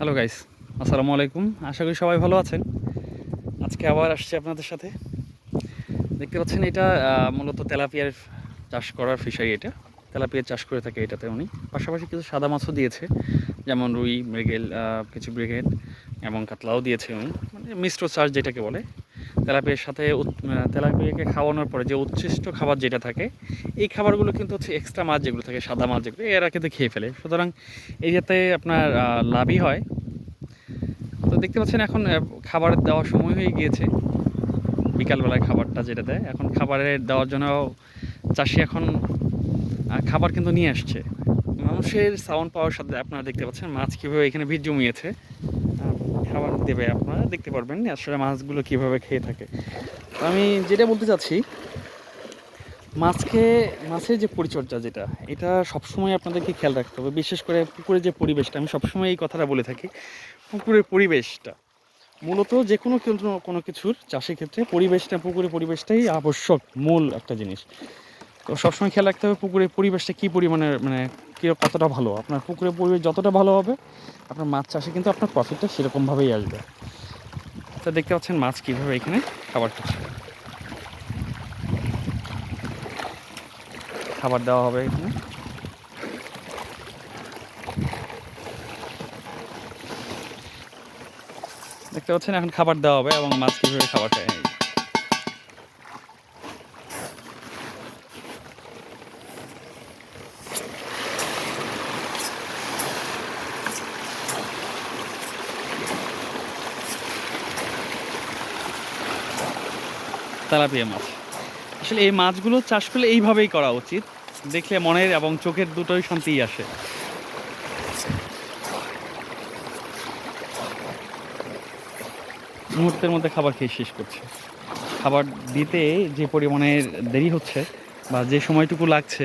Hello guys আসসালামু আলাইকুম আশা করি সবাই ভালো আছেন। আজকে আবার আসছি আপনাদের সাথে। দেখতে পাচ্ছেন এটা মূলত তেলাপিয়ার চাষ করার ফিশারি এটা। তেলাপিয়ার চাষ করে থাকে এটাতে উনি। পাশাপাশি কিছু সাদা মাছও দিয়েছে, যেমন রুই, মৃগেল কিছু ব্রিগেড এবং কাতলাও দিয়েছে উনি। মানে মিশ্র চাষ যেটাকে বলে। তেলাপিয়ার সাথে তেলাপিয়াকে খাওয়ানোর পরে যে উচ্ছিষ্ট খাবার যেটা থাকে, এই খাবারগুলো কিন্তু হচ্ছে এক্সট্রা মাছ যেগুলো থাকে, সাদা মাছ যেগুলো, এরা কিন্তু খেয়ে ফেলে। সুতরাং এই যাতে আপনার লাভই হয়। তো দেখতে পাচ্ছেন এখন খাবার দেওয়ার সময় হয়ে গিয়েছে। বিকালবেলায় খাবারটা যেটা দেয়, এখন খাবারের দেওয়ার জন্য চাষি এখন খাবার কিন্তু নিয়ে আসছে। মানুষের সাউন্ড পাওয়ার সাথে আপনারা দেখতে পাচ্ছেন মাছ কীভাবে এখানে ভিড় জমিয়েছে। খাবার দেবে আপনারা, দেখতে পারবেন আসলে মাছগুলো কীভাবে খেয়ে থাকে। তো আমি যেটা বলতে চাচ্ছি, মাছকে, মাছের যে পরিচর্যা যেটা, এটা সবসময় আপনাদেরকে খেয়াল রাখতে হবে। বিশেষ করে পুকুরের যে পরিবেশটা, আমি সবসময় এই কথাটা বলে থাকি, পুকুরের পরিবেশটা। মূলত যে কোনো কোনো কিছুর, চাষের ক্ষেত্রে পরিবেশটা, পুকুরের পরিবেশটাই আবশ্যক, মূল একটা জিনিস। তো সবসময় খেয়াল রাখতে হবে পুকুরের পরিবেশটা কী পরিমাণে মানে কতটা ভালো। আপনার পুকুরের পরিবেশ যতটা ভালো হবে, আপনার মাছ চাষে কিন্তু আপনার প্রফিটটা সেরকমভাবেই আসবে। তো দেখতে পাচ্ছেন মাছ কীভাবে এখানে খাবার খাচ্ছে। খাবার দেওয়া হবে এখানে। দেখতে পাচ্ছেন এখন খাবার দেওয়া হবে এবং মাছ কীভাবে খাবার খায়। তেলাপিয়া মাছ। আসলে এই মাছগুলো চাষ করলে এইভাবেই করা উচিত। দেখলে মনের এবং চোখের দুটোই শান্তিই আসে। মুহূর্তের মধ্যে খাবার খেয়ে শেষ করছে। খাবার দিতে যে পরিমাণে দেরি হচ্ছে বা যে সময়টুকু লাগছে,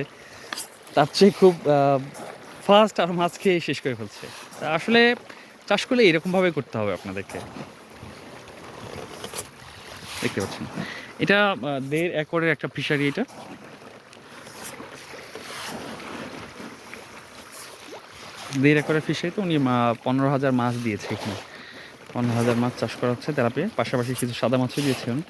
তার চেয়ে খুব ফাস্ট আর মাছ খেয়ে শেষ করে ফেলছে। তা আসলে চাষ করলে এরকমভাবে করতে হবে আপনাদেরকে। দেখতে পাচ্ছেন। এটা দেড় একরের একটা ফিশারি এটা। দেড় একরের ফিশারি তো উনি পনেরো হাজার মাছ দিয়েছে এখানে। পনেরো হাজার মাছ চাষ করা হচ্ছে তেলাপিয়া। পাশাপাশি কিছু সাদা মাছও দিয়েছে উনি।